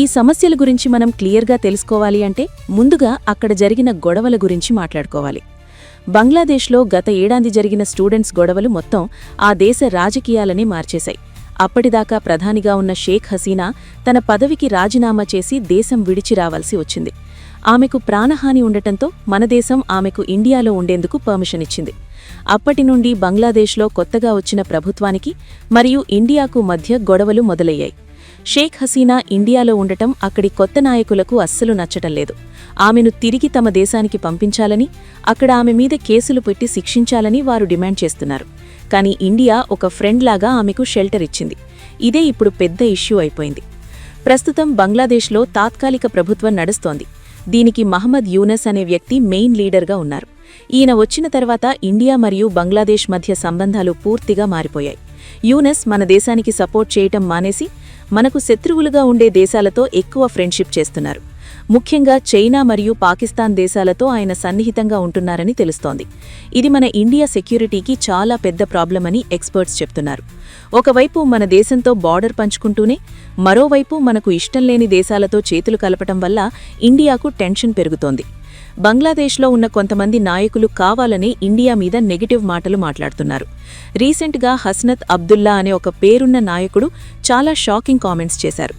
ఈ సమస్యల గురించి మనం క్లియర్గా తెలుసుకోవాలి అంటే ముందుగా అక్కడ జరిగిన గొడవల గురించి మాట్లాడుకోవాలి. బంగ్లాదేశ్లో గత ఏడాది జరిగిన స్టూడెంట్స్ గొడవలు మొత్తం ఆ దేశ రాజకీయాలనే మార్చేశాయి. అప్పటిదాకా ప్రధానిగా ఉన్న షేక్ హసీనా తన పదవికి రాజీనామా చేసి దేశం విడిచి రావాల్సి వచ్చింది. ఆమెకు ప్రాణహాని ఉండటంతో మన దేశం ఆమెకు ఇండియాలో ఉండేందుకు పర్మిషన్ ఇచ్చింది. అప్పటి నుండి బంగ్లాదేశ్లో కొత్తగా వచ్చిన ప్రభుత్వానికి మరియు ఇండియాకు మధ్య గొడవలు మొదలయ్యాయి. షేక్ హసీనా ఇండియాలో ఉండటం అక్కడి కొత్త నాయకులకు అస్సలు నచ్చటం లేదు. ఆమెను తిరిగి తమ దేశానికి పంపించాలని అక్కడ ఆమె మీద కేసులు పెట్టి శిక్షించాలని వారు డిమాండ్ చేస్తున్నారు. కానీ ఇండియా ఒక ఫ్రెండ్ లాగా ఆమెకు షెల్టర్ ఇచ్చింది. ఇదే ఇప్పుడు పెద్ద ఇష్యూ అయిపోయింది. ప్రస్తుతం బంగ్లాదేశ్లో తాత్కాలిక ప్రభుత్వం నడుస్తోంది. దీనికి మహమ్మద్ యూనస్ అనే వ్యక్తి మెయిన్ లీడర్గా ఉన్నారు. ఈయన వచ్చిన తర్వాత ఇండియా మరియు బంగ్లాదేశ్ మధ్య సంబంధాలు పూర్తిగా మారిపోయాయి. యూనస్ మన దేశానికి సపోర్ట్ చేయటం మానేసి మనకు శత్రువులుగా ఉండే దేశాలతో ఎక్కువ ఫ్రెండ్షిప్ చేస్తున్నారు. ముఖ్యంగా చైనా మరియు పాకిస్తాన్ దేశాలతో ఆయన సన్నిహితంగా ఉంటున్నారని తెలుస్తోంది. ఇది మన ఇండియా సెక్యూరిటీకి చాలా పెద్ద ప్రాబ్లమని ఎక్స్పర్ట్స్ చెప్తున్నారు. ఒకవైపు మన దేశంతో బార్డర్ పంచుకుంటూనే మరోవైపు మనకు ఇష్టం లేని దేశాలతో చేతులు కలపటం వల్ల ఇండియాకు టెన్షన్ పెరుగుతోంది. బంగ్లాదేశ్లో ఉన్న కొంతమంది నాయకులు కావాలని ఇండియా మీద నెగిటివ్ మాటలు మాట్లాడుతున్నారు. రీసెంట్గా హస్నత్ అబ్దుల్లా అనే ఒక పేరున్న నాయకుడు చాలా షాకింగ్ కామెంట్స్ చేశారు.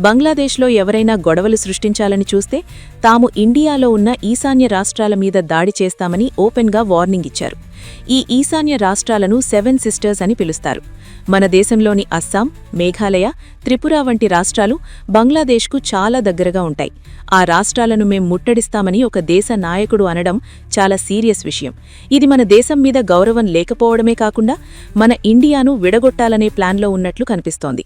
బంగ్లాదేశ్లో ఎవరైనా గొడవలు సృష్టించాలని చూస్తే తాము ఇండియాలో ఉన్న ఈశాన్య రాష్ట్రాల మీద దాడి చేస్తామని ఓపెన్గా వార్నింగ్ ఇచ్చారు. ఈ ఈశాన్య రాష్ట్రాలను సెవెన్ సిస్టర్స్ అని పిలుస్తారు. మన దేశంలోని అస్సాం మేఘాలయ త్రిపుర వంటి రాష్ట్రాలు బంగ్లాదేశ్కు చాలా దగ్గరగా ఉంటాయి. ఆ రాష్ట్రాలను మేం ముట్టడిస్తామని ఒక దేశ నాయకుడు అనడం చాలా సీరియస్ విషయం. ఇది మన దేశం మీద గౌరవం లేకపోవడమే కాకుండా మన ఇండియాను విడగొట్టాలనే ప్లాన్లో ఉన్నట్లు కనిపిస్తోంది.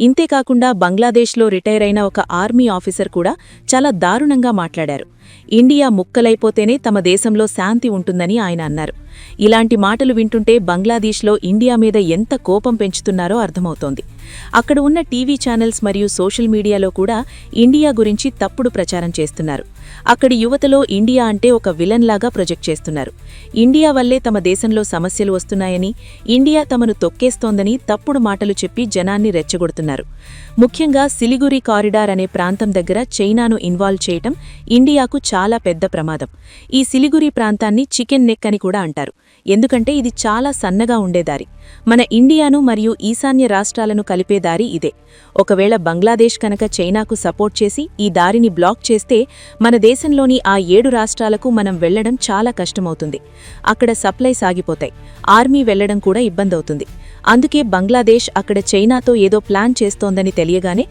ఇంతేకాకుండా బంగ్లాదేశ్లో రిటైర్ అయిన ఒక ఆర్మీ ఆఫీసర్ కూడా చాలా దారుణంగా మాట్లాడారు. ఇండియా ముక్కలైపోతేనే తమ దేశంలో శాంతి ఉంటుందని ఆయన అన్నారు. ఇలాంటి మాటలు వింటుంటే బంగ్లాదేశ్లో ఇండియా మీద ఎంత కోపం పెంచుతున్నారో అర్థమవుతోంది. అక్కడ ఉన్న టీవీ ఛానల్స్ మరియు సోషల్ మీడియాలో కూడా ఇండియా గురించి తప్పుడు ప్రచారం చేస్తున్నారు. అక్కడి యువతలో ఇండియా అంటే ఒక విలన్ లాగా ప్రొజెక్ట్ చేస్తున్నారు. ఇండియా వల్లే తమ దేశంలో సమస్యలు వస్తున్నాయని ఇండియా తమను తొక్కేస్తోందని తప్పుడు మాటలు చెప్పి జనాన్ని రెచ్చగొడుతున్నారు. ముఖ్యంగా సిలిగురి కారిడార్ అనే ప్రాంతం దగ్గర చైనాను ఇన్వాల్వ్ చేయటం ఇండియాకు చాలా పెద్ద ప్రమాదం. ఈ సిలిగురి ప్రాంతాన్ని చికెన్ నెక్ అని కూడా అంటారు. ఎందుకంటే ఇది చాలా సన్నగా ఉండే దారి. మన ఇండియాను మరియు ఈశాన్య రాష్ట్రాలను కలిపే దారి ఇదే. ఒకవేళ బంగ్లాదేశ్ కనుక చైనాకు సపోర్ట్ చేసి ఈ దారిని బ్లాక్ చేస్తే మన దేశంలోని ఆ ఏడు రాష్ట్రాలకు మనం వెళ్ళడం చాలా కష్టమవుతుంది. అక్కడ సప్లై సాగిపోతాయి. ఆర్మీ వెళ్ళడం కూడా ఇబ్బందవుతుంది. అందుకే బంగ్లాదేశ్ అక్కడ చైనాతో ఏదో ప్లాన్ చేస్తోందని తెలియగానే